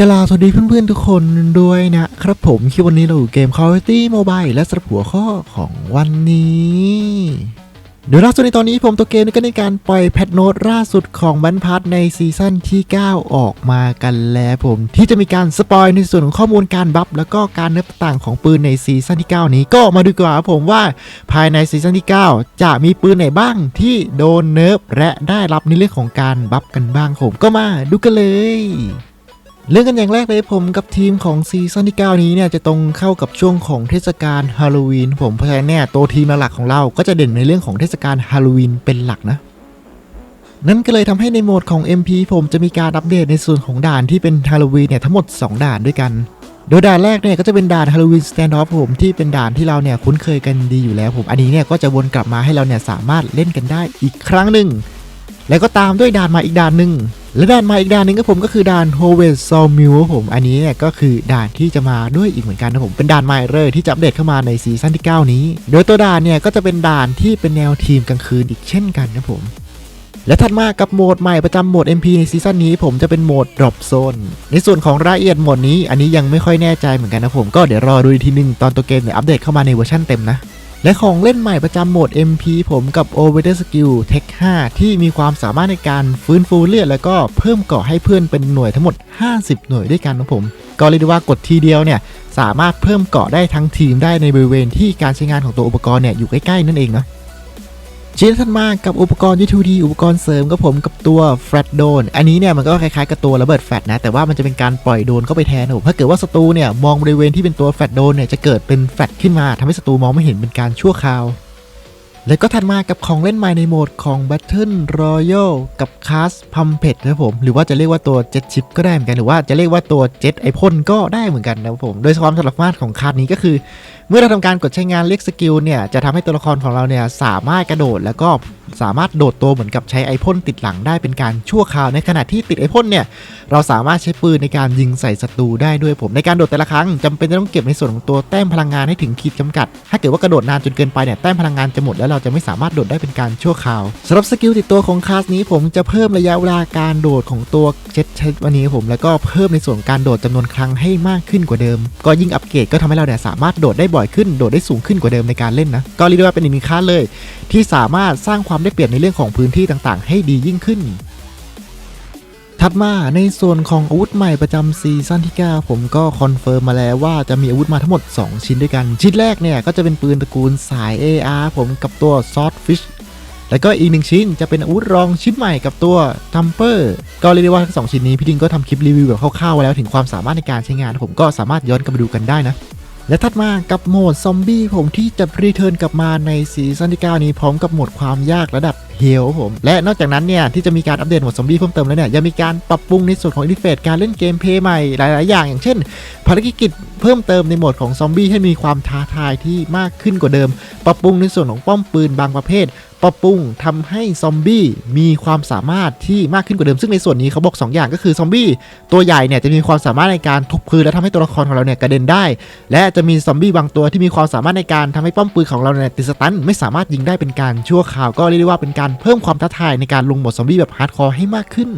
กลาสวัสดีเพื่อนๆทุกคนด้วยนะครับผมคลิปวันนี้เราอยู่เกม Call of Duty Mobile และสำหรับหัวข้อของวันนี้เดี๋ยวล่าสุดในตอนนี้ผมตัวเกมก็ในการปล่อยแพทโนตล่าสุดของบันพัทในซีซั่นที่ 9 ออกมากันแล้วผม ที่จะมีการสปอยในส่วนของข้อมูลการบัฟแล้วก็การเนิร์ฟต่างของปืนในซีซั่นที่ 9 นี้ก็มาดูกว่าครับผมว่าภายในซีซั่นที่ 9 จะมีปืนไหนบ้างที่โดนเนิร์ฟและได้รับในเรื่องของการบัฟกันบ้างผมก็มาดูกันเลย เรื่องกันอย่างแรกเลยผมกับทีมของซีซั่นที่ 9 นี้เนี่ยจะตรงเข้ากับช่วงของเทศกาลฮาโลวีนผมเพราะฉะนั้นเนี่ยตัวทีมหลักของเราก็จะเด่นในเรื่องของเทศกาลฮาโลวีนเป็นหลักนะ นั่นก็เลยทำให้ในโหมดของ MP ผมจะมีการอัปเดตในส่วนของด่านที่เป็นฮาโลวีนเนี่ยทั้งหมด 2 ด่านด้วยกัน โดยด่านแรกเนี่ยก็จะเป็นด่านฮาโลวีนสแตนด์ออฟผมที่เป็นด่านที่เราเนี่ยคุ้นเคยกันดีอยู่แล้วผมอันนี้เนี่ยก็จะวนกลับมาให้เราเนี่ยสามารถเล่นกันได้อีกครั้งหนึ่ง แล้วก็ตามด้วยด่านมาอีกด่านหนึ่งและด่านมาอีกด่านหนึ่งก็ผมก็คือด่าน h o w e s a w m i l ผมอันนี้เนี่ยก็คือด่านที่จะมาด้วยอีกเหมือนกันนะผมเป็นด่านใหม่เลยที่จะอัปเดตเข้ามาในซีซั่นที่ 9 นี้ โดยตัวด่านเนี่ยก็จะเป็นด่านที่เป็นแนวทีมกลางคืนอีกเช่นกันนะผมและถัดมากับโหมดใหม่ประจำโหมด MP ในซีซั่นนี้ผมจะเป็นโหมด Drop Zone ในส่วนของรายละเอียดโหมดนี้อันนี้ยังไม่ค่อยแน่ใจเหมือนกันนะผมก็เดี๋ยวรอดูอีกทีหนึงตอนตัวเกมเนี่ยอัปเดตเข้ามาในเวอร์ชันเต็มนะ และของเล่นใหม่ประจำโหมด MP ผมกับ o v e r Skill Tech 5 ที่มีความสามารถในการฟื้นฟูเลือด แล้วก็เพิ่มเกาะให้เพื่อนเป็นหน่วยทั้งหมด 50 หน่วยด้วยกันนะผม ก็เรียกได้ว่ากดทีเดียวเนี่ย สามารถเพิ่มเกาะได้ทั้งทีมได้ในบริเวณที่การใช้งานของตัวอุปกรณ์เนี่ยอยู่ใกล้ๆนั่นเองนะ ชิ้นถัดมากับอุปกรณ์ U2D อุปกรณ์เสริมก็ผมกับตัว Flat Drone อันนี้เนี่ยมันก็คล้ายๆกับตัวระเบิดแฟลชนะ แต่ว่ามันจะเป็นการปล่อยโดนเข้าไปแทนนะผมถ้าเกิดว่าศัตรูเนี่ยมองบริเวณที่เป็นตัวแฟลชโดนเนี่ยจะเกิดเป็นแฟลชขึ้นมาทำให้ศัตรูมองไม่เห็นเป็นการชั่วคราว แล้วก็ถัดมากับของเล่นใหม่ในโหมดของ Battle Royale กับ Cast Pumpet นะครับผมหรือว่าจะเรียกว่าตัว Jet Chip ก็ได้เหมือนกันหรือว่าจะเรียกว่าตัว Jet ไอพ่นก็ได้เหมือนกันนะครับผมโดยความสามารของคาร์ดนี้ก็คือ เมื่อเราทำการกดใช้งานเรียกสกิลเนี่ยจะทำให้ตัวละครของเราเนี่ยสามารถกระโดดแล้วก็สามารถโดดตัวเหมือนกับใช้ไอพ่นติดหลังได้เป็นการชั่วคราวในขณะที่ติดไอพ่นเนี่ยเราสามารถใช้ปืนในการยิงใส่ศัตรูได้ด้วยผมในการโดดแต่ละครั้งจำเป็นจะต้องเก็บในส่วนของตัวแต้มพลังงานให้ถึงขีดจำกัด ถ้าเกิดว่ากระโดดนานจนเกินไปเนี่ยแต้มพลังงานจะหมดแล้วเราจะไม่สามารถโดดได้เป็นการชั่วคราวสำหรับสกิลติดตัวของคลาสนี้ผมจะเพิ่มระยะเวลาการโดดของตัวเจ็ตวันนี้ผมแล้วก็เพิ่มในส่วนการโดดจำนวนครั้งให้มากขึ้นกว่าเดิม ก็ยิ่งอัปเกรดก็ทำให้เราเนี่ยสามารถโดดได้บ่อยขึ้นโดดได้สูงขึ้นกว่าเดิมในการเล่นนะก็เรียกได้ว่าเป็นอีกหนึ่งค่าเลย ที่สามารถสร้างความได้เปรียบในเรื่องของพื้นที่ต่างๆ ให้ดียิ่งขึ้นถัดมาในส่วนของอาวุธใหม่ประจำซีซั่นที่ 9 ผมก็คอนเฟิร์มมาแล้วว่าจะมีอาวุธมาทั้งหมด 2 ชิ้นด้วยกัน ชิ้นแรกเนี่ยก็จะเป็นปืนตระกูลสาย AR ผมกับตัว Swordfish แล้วก็อีกหนึ่งชิ้นจะเป็นอาวุธรองชิ้นใหม่กับตัว t ัมเปอร์ก็เรียกได้ว่าทั้งสองชิ้นนี้พี่ดิงก็ทำคลิปรีวิวแบบคร่าวๆไว้แล้วถึงความสามารถในการใช้งาน ผมก็สามารถย้อนกลับไปดูกันได้นะ และถัดมากับโหมดซอมบี้ผมที่จะรีเทิร์นกลับมาในซีซั่นที่ 9 นี้พร้อมกับโหมดความยากระดับ เฮลผมและนอกจากนั้นเนี่ยที่จะมีการอัปเดตโหมดซอมบี้เพิ่มเติมแล้วเนี่ยยังมีการปรับปรุงในส่วนของอินเทอร์เฟซการเล่นเกมเพย์ใหม่หลาย ๆ อย่าง อย่างเช่น ภารกิจเพิ่มเติมในโหมดของซอมบี้ให้มีความท้าทายที่มากขึ้นกว่าเดิม ปรับปรุงในส่วนของป้อมปืนบางประเภทปรับปรุงทำให้ซอมบี้มีความสามารถที่มากขึ้นกว่าเดิม ซึ่งในส่วนนี้เขาบอก 2 อย่างก็คือซอมบี้ตัวใหญ่เนี่ยจะมีความสามารถในการทุบพื้นและทำให้ตัวละครของเราเนี่ยกระเด็นได้ และจะมีซอมบี้บางตัวที่มีความสามารถในการทำให้ป้อมปืนของเราเนี่ยติดสตันไม่สามารถยิงได้เป็นการชั่วคราวก็เรียกได้ว่าเป็นการเพิ่มความท้าทายในการลงหมดซอมบี้แบบฮาร์ดคอร์ให้มากขึ้น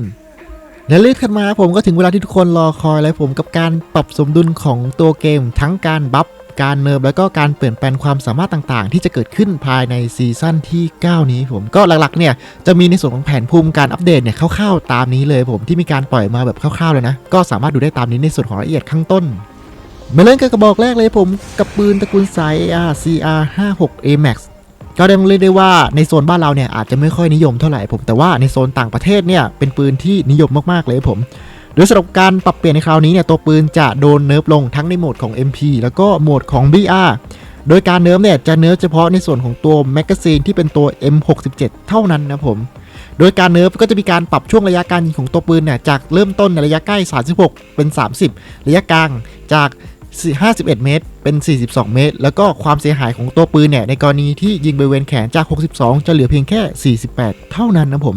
และเลื่อนขึ้นมาผมก็ถึงเวลาที่ทุกคนรอคอยแล้วผมกับการปรับสมดุลของตัวเกม ทั้งการบัฟการเนิร์ฟแล้วก็การเปลี่ยนแปลงความสามารถต่างๆ ที่จะเกิดขึ้นภายในซีซั่นที่ 9 นี้ผมก็หลักๆเนี่ยจะมีในส่วนของแผนภูมิการอัปเดตเนี่ยคร่าวๆตามนี้เลยผมที่มีการปล่อยมาแบบคร่าวๆเลยนะ ก็สามารถดูได้ตามนี้ในส่วนของรายละเอียดข้างต้นมาเริ่มกันกระบอกแรกเลยผมกับปืนตระกูลสาย AR CR 56 AMAX ก็ต้งเรียกได้ว่าในโซนบ้านเราเนี่ยอาจจะไม่ค่อยนิยมเท่าไหร่ผม แต่ว่าในโซนต่างประเทศเนี่ยเป็นปืนที่นิยมมากๆเลยผมโดยสำหรับการปรับเปลี่ยนในคราวนี้เนี่ยตัวปืนจะโดนเนิร์ฟลงทั้งในโหมดของ MP แล้วก็โหมดของ BR โดยการเนิร์ฟเนี่ยจะเนิร์ฟเฉพาะในส่วนของตัวแมกกาซีนที่เป็นตัว M67 เท่านั้นนะผม โดยการเนิร์ฟก็จะมีการปรับช่วงระยะการยิงของตัวปืนเนี่ยจากเริ่มต้นในระยะใกล้ 36 เป็น 30 ระยะกลางจาก 51 เมตร เป็น 42 เมตร แล้วก็ความเสียหายของตัวปืนเนี่ยในกรณีที่ยิงบริเวณแขนจาก 62 จะเหลือเพียงแค่ 48 เท่านั้นนะผม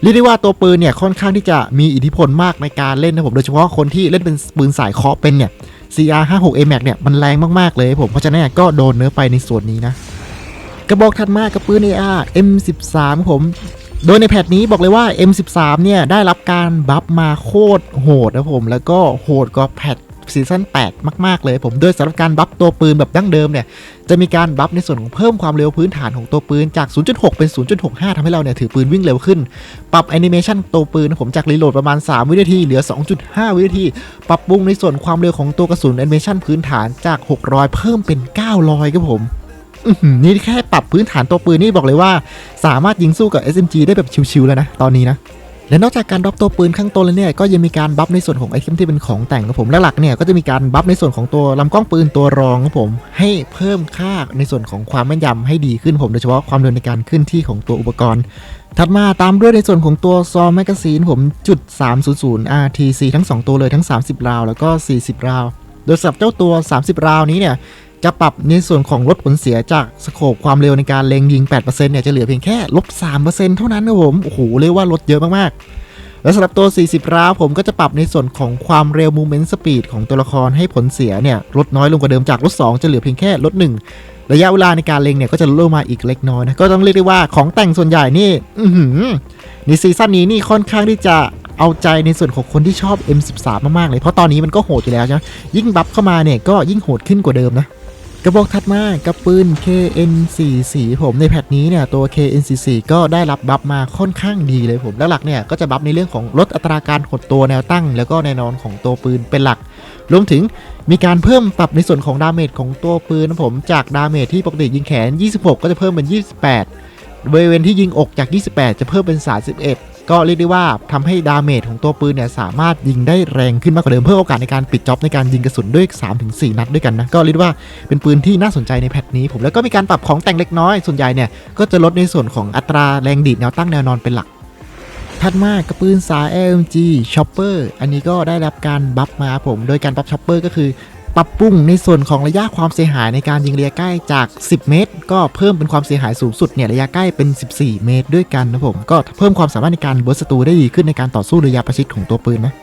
เรียกได้ว่าตัวปืนเนี่ยค่อนข้างที่จะมีอิทธิพลมากในการเล่นนะผมโดยเฉพาะคนที่เล่นเป็นปืนสายเคาะเป็นเนี่ย CR 56 AMAX เนี่ยมันแรงมากๆเลยผมเพราะฉะนั้นก็โดนเนื้อไปในส่วนนี้นะ กระบอกถัดมากับปืน AR M13 ผมโดยในแพทนี้บอกเลยว่า M13 เนี่ยได้รับการบัฟมาโคตรโหดนะผม แล้วก็โหดกว่าแพท ซีซั่น8 มาก ๆ เลยผมโดยสำหรับการบัฟตัวปืนแบบดั้งเดิมเนี่ย จะมีการบัฟในส่วนของเพิ่มความเร็วพื้นฐานของตัวปืนจาก 0.6 เป็น 0.65ทำให้เราเนี่ยถือปืนวิ่งเร็วขึ้น ปรับแอนิเมชันตัวปืนนะผมจากรีโหลดประมาณ 3 วินาทีเหลือ 2.5 วินาที ปรับปรุงในส่วนความเร็วของตัวกระสุนแอนิเมชันพื้นฐานจาก 600 เพิ่มเป็น 900ครับผมนี่แค่ปรับพื้นฐานตัวปืนนี่บอกเลยว่า สามารถยิงสู้กับ SMG ได้แบบชิวๆแล้วนะตอนนี้นะ และนอกจากการบัฟตัวปืนข้างต้นแล้วเนี่ยก็ยังมีการบัฟในส่วนของไอเทมที่เป็นของแต่งครับผมและหลักเนี่ยก็จะมีการบัฟในส่วนของตัวลำกล้องปืนตัวรองครับผมให้เพิ่มค่าในส่วนของความแม่นยำให้ดีขึ้นผมโดยเฉพาะความเร็วในการขึ้นที่ของตัวอุปกรณ์ ถัดมาตามด้วยในส่วนของตัวซอแมกกาซีนผมจุด300 RTC ทั้ง 2 ตัวเลยทั้ง 30 ราว แล้วก็ 40 ราว โดยสำหรับเจ้าตัว 30 ราวนี้เนี่ย จะปรับในส่วนของลดผลเสียจากสโคปความเร็วในการเล็งยิง 8%เนี่ยจะเหลือเพียงแค่ลบ3%เท่านั้นนะผม โอ้โห เรียกว่าลดเยอะมากๆ แล้วสำหรับตัว 40ราวผมก็จะปรับในส่วนของความเร็ว movement speed ของตัวละครให้ผลเสียเนี่ยลดน้อยลงกว่าเดิมจากลด 2 จะเหลือเพียงแค่ลด 1 ระยะเวลาในการเล็งเนี่ยก็จะลดลงมาอีกเล็กน้อยนะ ก็ต้องเรียกได้ว่าของแต่งส่วนใหญ่นี่อืในซีซั่นนี้นี่ค่อนข้างที่จะเอาใจในส่วนของคนที่ชอบ M13 มากๆเลย เพราะตอนนี้มันก็โหดอยู่แล้วใช่ไหมยิ่งบัฟเข้ามาเนี่ยก็ยิ่งโหดขึ้นกว่าเดิมนะ กระบอกถัดมากับปืน KN44 ผมในแพทนี้เนี่ยตัว KN44 ก็ได้รับบัฟมาค่อนข้างดีเลยผมแล้วหลักเนี่ยก็จะบัฟในเรื่องของลดอัตราการหดตัวแนวตั้ง แล้วก็แนวนอนของตัวปืนเป็นหลัก รวมถึงมีการเพิ่มปรับในส่วนของดาเมจของตัวปืนนะผมจากดาเมจที่ปกติยิงแขน 26 ก็จะเพิ่มเป็น 28บริเวณที่ยิงอกจาก 28 จะเพิ่มเป็น 31 ก็เรียกได้ว่าทำให้ดาเมจของตัวปืนเนี่ยสามารถยิงได้แรงขึ้นมากกว่าเดิมเพิ่มโอกาสในการปิดจ็อบในการยิงกระสุนด้วย 3-4 นัดด้วยกันนะก็เรียกได้ว่าเป็นปืนที่น่าสนใจในแพทนี้ผมแล้วก็มีการปรับของแต่งเล็กน้อยส่วนใหญ่เนี่ยก็จะลดในส่วนของอัตราแรงดีดแนวตั้งแนวนอนเป็นหลักถัดมากระปืนสาย LMG Chopper อันนี้ก็ได้รับการบัฟมาผม โดยการบัฟ Chopper ก็คือ ปรับปรุงในส่วนของระยะความเสียหายในการยิงระยะใกล้จาก 10 เมตร ก็เพิ่มเป็นความเสียหายสูงสุดเนี่ยระยะใกล้เป็น 14 เมตรด้วยกันนะผมก็เพิ่มความสามารถในการเบิร์สศัตรูได้ดีขึ้นในการต่อสู้ระยะประชิดของตัวปืนนะ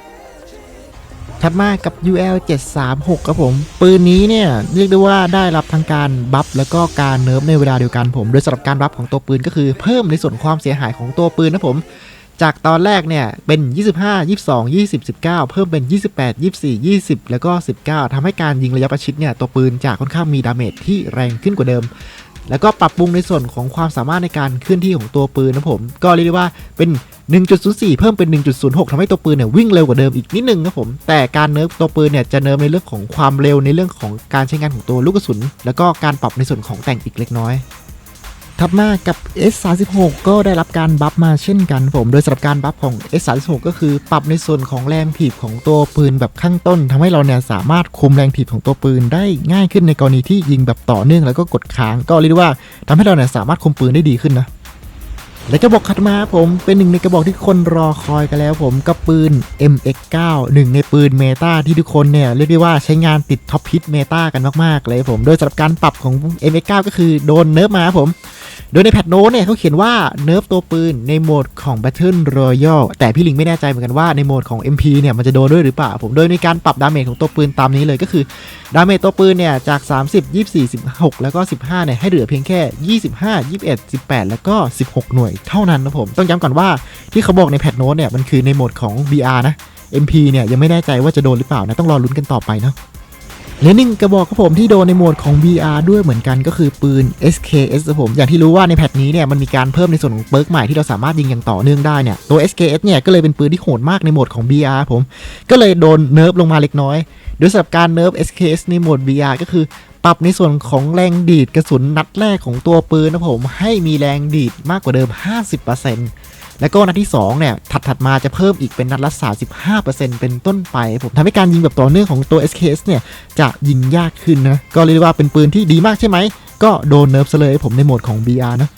ถัดมากับ UL 736ครับผม ปืนนี้เนี่ย เรียกได้ว่าได้รับทั้งการบัฟแล้วก็การเนิร์ฟในเวลาเดียวกันผม โดยสำหรับการบัฟของตัวปืนก็คือเพิ่มในส่วนความเสียหายของตัวปืนนะผม จากตอนแรกเนี่ยเป็น 25 22 20 19 เพิ่มเป็น 28 24 20 แล้วก็ 19ทำให้การยิงระยะประชิดเนี่ยตัวปืนจะค่อนข้างมีดาเมจที่แรงขึ้นกว่าเดิม แล้วก็ปรับปรุงในส่วนของความสามารถในการเคลื่อนที่ของตัวปืนนะผม ก็เรียกได้ว่าเป็น 1.04 เพิ่มเป็น 1.06ทำให้ตัวปืนเนี่ยวิ่งเร็วกว่าเดิมอีกนิดนึงครับผม แต่การเนิร์ฟตัวปืนเนี่ยจะเนิร์ฟในเรื่องของความเร็วในเรื่องของการใช้งานของตัวลูกกระสุน แล้วก็การปรับในส่วนของแต่งอีกเล็กน้อย ถัดมากับ S36 ก็ได้รับการบัฟมาเช่นกันผม โดยสำหรับการบัฟของ S36 ก็คือปรับในส่วนของแรงถีบของตัวปืนแบบข้างต้นทำให้เราเนี่ยสามารถคุมแรงถีบของตัวปืนได้ง่ายขึ้นในกรณีที่ยิงแบบต่อเนื่องแล้วก็กดค้าง ก็เรียกว่าทำให้เราเนี่ยสามารถคุมปืนได้ดีขึ้นนะและกระบอกถัดมาผมเป็นหนึ่งในกระบอกที่คนรอคอยกันแล้วผมกับปืน MX9 หนึ่งในปืนเมตาที่ทุกคนเนี่ยเรียกได้ว่าใช้งานติดท็อปฮิตเมตากันมากๆเลยผม โดยสำหรับการปรับของ MX9 ก็คือโดนเนิร์ฟมาครับผม โดยในแพทโน้ตเนี่ยเขาเขียนว่าเนิร์ฟตัวปืนในโหมดของ Battle Royale แต่พี่ลิงไม่แน่ใจเหมือนกันว่าในโหมดของ MP เนี่ยมันจะโดนด้วยหรือเปล่าผม โดยในการปรับดาเมจของตัวปืนตามนี้เลยก็คือดาเมจตัวปืนเนี่ยจาก 30 24 16 แล้วก็ 15เนี่ยให้เหลือเพียงแค่ 25 21 18 แล้วก็ 16 หน่วยเท่านั้นนะผม ต้องย้ำก่อนว่าที่เขาบอกในแพทโน้ตเนี่ยมันคือในโหมดของ BR นะ MP เนี่ยยังไม่แน่ใจว่าจะโดนหรือเปล่านะต้องรอลุ้นกันต่อไปเนาะ เหลือหนึ่งกระบอกครับผมที่โดนในโหมดของ VR ด้วยเหมือนกันก็คือปืน SKS ครับผมอย่างที่รู้ว่าในแพทนี้เนี่ยมันมีการเพิ่มในส่วนของเปิร์กใหม่ที่เราสามารถยิงอย่างต่อเนื่องได้เนี่ยตัว SKS เนี่ยก็เลยเป็นปืนที่โหดมากในโหมดของ VR ผมก็เลยโดนเนิร์ฟลงมาเล็กน้อย โดยสำหรับการเนิร์ฟ SKS ในโหมด VR ก็คือปรับในส่วนของแรงดีดกระสุนนัดแรกของตัวปืนนะผมให้มีแรงดีดมากกว่าเดิม 50% แล้วก็นัดที่2เนี่ยถัดถัดมาจะเพิ่มอีกเป็นนัดละ35%เป็นต้นไป ผมทำให้การยิงแบบต่อเนื่องของตัว SKS เนี่ยจะยิงยากขึ้นนะก็เรียกว่าเป็นปืนที่ดีมากใช่ไหมก็โดนเนิร์ฟซะเลยผมในโหมดของ BR นะ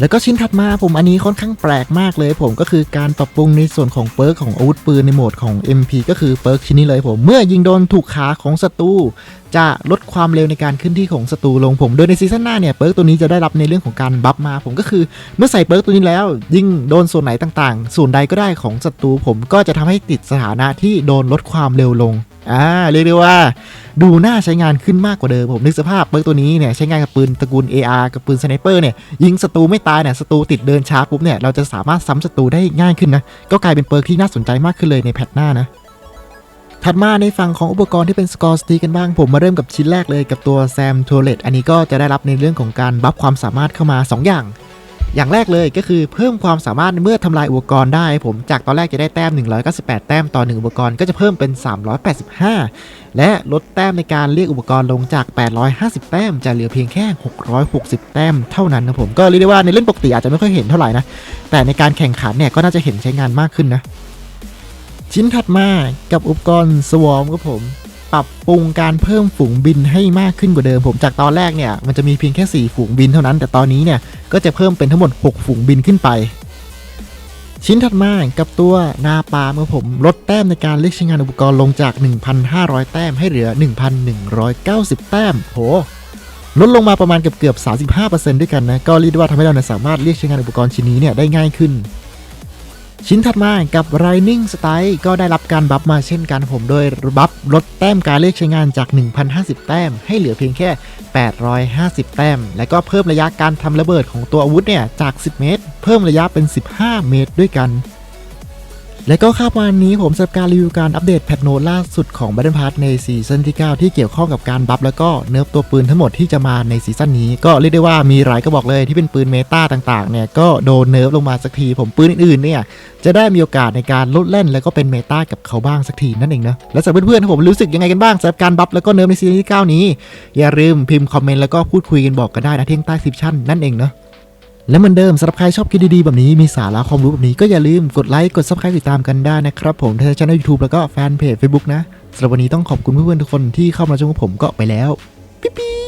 แล้วก็ชิ้นถัดมาผมอันนี้ค่อนข้างแปลกมากเลยผมก็คือการปรับปรุงในส่วนของเปิร์กของอาวุธปืนในโหมดของ MP ก็คือเปิร์กชิ้นนี้เลยผม เมื่อยิงโดนถูกขาของศัตรูจะลดความเร็วในการขึ้นที่ของศัตรูลงผม โดยในซีซั่นหน้าเนี่ยเปิร์กตัวนี้จะได้รับในเรื่องของการบัฟมาผมก็คือเมื่อใส่เปิร์กตัวนี้แล้ว ยิงโดนส่วนไหนต่างๆ ส่วนใดก็ได้ของศัตรูผมก็จะทำให้ติดสถานะที่โดนลดความเร็วลงอ่าเรียกได้ว่า ดูน่าใช้งานขึ้นมากกว่าเดิมผมนึกสภาพเปิร์กตัวนี้เนี่ยใช้งานกับปืนตระกูล AR กับปืนสไนเปอร์เนี่ยยิงศัตรูไม่ตายเนี่ยศัตรูติดเดินช้าปุ๊บเนี่ยเราจะสามารถซ้ำศัตรูได้ง่ายขึ้นนะก็กลายเป็นเปิร์กที่น่าสนใจมากขึ้นเลยในแพทหน้านะถัดมาในฝั่งของอุปกรณ์ที่เป็นสกอร์สตีกันบ้าง ผมมาเริ่มกับชิ้นแรกเลยกับตัวแซมทัวเลตอันนี้ก็จะได้รับในเรื่องของการบัฟความสามารถเข้ามา 2 อย่าง อย่างแรกเลยก็คือเพิ่มความสามารถเมื่อทำลายอุปกรณ์ได้ผมจากตอนแรกจะได้แต้ม 198 แต้มต่อ 1 อุปกรณ์ก็จะเพิ่มเป็น 385 และลดแต้มในการเรียกอุปกรณ์ลงจาก 850 แต้ม จะเหลือเพียงแค่ 660 แต้มเท่านั้นนะผมก็เรียกได้ว่าในเล่นปกติอาจจะไม่ค่อยเห็นเท่าไหร่นะแต่ในการแข่งขันเนี่ยก็น่าจะเห็นใช้งานมากขึ้นนะชิ้นถัดมากับอุปกรณ์สวอมครับผม ปรับปรุงการเพิ่มฝูงบินให้มากขึ้นกว่าเดิม ผมจากตอนแรกเนี่ยมันจะมีเพียงแค่4ฝูงบินเท่านั้น แต่ตอนนี้เนี่ยก็จะเพิ่มเป็นทั้งหมด 6 ฝูงบินขึ้นไป ชิ้นถัดมากับตัวนาปาล์มครับผมลดแต้มในการเลือกใช้งานอุปกรณ์ลงจาก 1,500 แต้มให้เหลือ 1,190 แต้มโหลดลงมาประมาณเกือบเกือบ35%ด้วยกันนะก็เรียกได้ว่าทำให้เราเนี่ยสามารถเรียกใช้งานอุปกรณ์ชิ้นนี้เนี่ยได้ง่ายขึ้น ชิ้นถัดมากับ Rining Style ก็ได้รับการบัฟมาเช่นกันผมโดยบัฟลดแต้มการเรียกใช้งานจาก 1,050 แต้ม ให้เหลือเพียงแค่ 850 แต้ม และก็เพิ่มระยะการทำระเบิดของตัวอาวุธเนี่ยจาก 10 เมตร เพิ่มระยะเป็น 15 เมตรด้วยกัน และก็ครับวันนี้ผมสำหรับการรีวิวการอัปเดตแพทโนล่าสุดของ Battle Pass ในซีซั่นที่ 9 ที่เกี่ยวข้องกับการบัฟแล้วก็เนิร์ฟตัวปืนทั้งหมดที่จะมาในซีซั่นนี้ ก็เรียกได้ว่ามีหลายกระบอกเลยที่เป็นปืนเมตาต่างๆเนี่ยก็โดนเนิร์ฟลงมาสักทีผมปืนอื่นๆเนี่ยจะได้มีโอกาสในการลดเล่นแล้วก็เป็นเมตากับเขาบ้างสักทีนั่นเองนะและสำหรับเพื่อนๆผมรู้สึกยังไงกันบ้างสำหรับการบัฟแล้วก็เนิร์ฟในซีซั่นที่ 9 นี้ อย่าลืมพิมพ์คอมเมนต์แล้วก็พูดคุยกันบอกกันได้นะที่ใต้คลิปชั่นนั่นเองเนาะ และเหมือนเดิมสำหรับใครชอบคลิปดีๆแบบนี้มีสาระความรู้แบบนี้ก็อย่าลืมกดไลค์กดซับสไครต์ติดตามกันได้นะครับผมทั้งช่องยูทูบแล้วก็แฟนเพจเฟซบุ๊กนะสำหรับวันนี้ต้องขอบคุณเพื่อนๆทุกคนที่เข้ามาชมกับผมก็ไปแล้วปิ๊บ